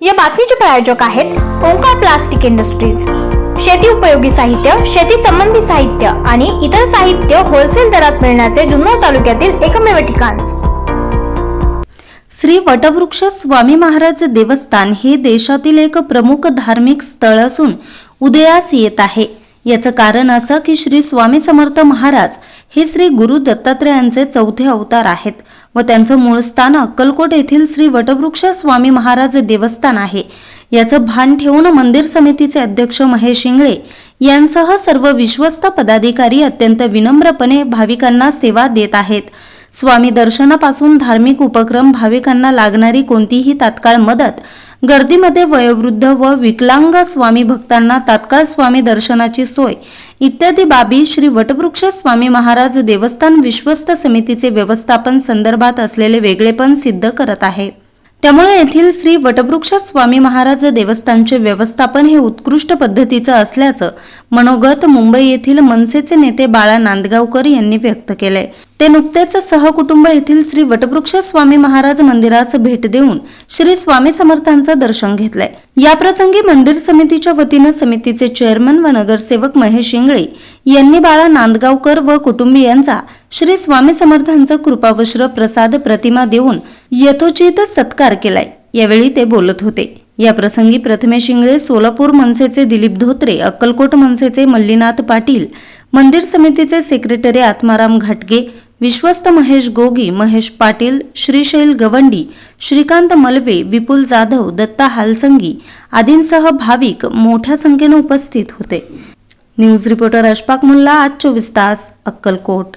या बातमीचे प्रायोजक आहेत ओंकार प्लास्टिक इंडस्ट्रीज. शेती उपयोगी साहित्य शेती संबंधी साहित्य आणि इतर साहित्य होलसेल दरात मिळण्याचे जुन्नर तालुक्यातील एकमेव ठिकाण. श्री वटवृक्ष स्वामी महाराज देवस्थान हे देशातील एक प्रमुख धार्मिक स्थळ असून उदयास येत आहे. याचं कारण असं की श्री स्वामी समर्थ महाराज हे श्री गुरु दत्तात्रेयांचे चौथे अवतार आहेत. व त्यांचं मूळ स्थान अक्कलकोट येथील श्री वटवृक्ष स्वामी महाराज देवस्थान आहे. याचं भान ठेवून मंदिर समितीचे अध्यक्ष महेश इंगळे यांसह सर्व विश्वस्त पदाधिकारी अत्यंत विनम्रपणे भाविकांना सेवा देत आहेत. स्वामी दर्शनापासून धार्मिक उपक्रम भाविकांना लागणारी कोणतीही तात्काळ मदत गर्दीमध्ये वयोवृद्ध व विकलांग स्वामी भक्तांना तात्काळ स्वामी दर्शनाची सोय इत्यादी बाबी श्री वटवृक्ष स्वामी महाराज देवस्थान विश्वस्त समितीचे व्यवस्थापन संदर्भात असलेले वेगळेपण सिद्ध करत आहे. त्यामुळे येथील श्री वटवृक्ष स्वामी महाराज देवस्थानचे व्यवस्थापन हे उत्कृष्ट पद्धतीचं असल्याचं मनोगत मुंबई येथील मनसेचे नेते बाळा नांदगावकर यांनी व्यक्त केलंय ते नुकतेच सहकुटुंब येथील श्री वटवृक्ष स्वामी महाराज मंदिरास भेट देऊन श्री स्वामी समर्थांचं दर्शन घेतलंय याप्रसंगी मंदिर समितीच्या वतीनं समितीचे चेअरमन व नगरसेवक महेश इंगळे यांनी बाळा नांदगावकर व कुटुंबियांचा श्री स्वामी समर्थांचा कृपावश्र प्रसाद प्रतिमा देऊन यथोचित सत्कार केलाय. यावेळी ते बोलत होते. या प्रसंगी प्रथमेश इंगळे सोलापूर मनसेचे दिलीप धोत्रे अक्कलकोट मनसेचे मल्लीनाथ पाटील मंदिर समितीचे सेक्रेटरी आत्माराम घाटगे विश्वस्त महेश गोगी महेश पाटील श्रीशैल गवंडी श्रीकांत मलवे विपुल जाधव दत्ता हालसंगी आदींसह भाविक मोठ्या संख्येने उपस्थित होते. न्यूज रिपोर्टर अशफाक मुल्ला आज चोवीस तास अक्कलकोट.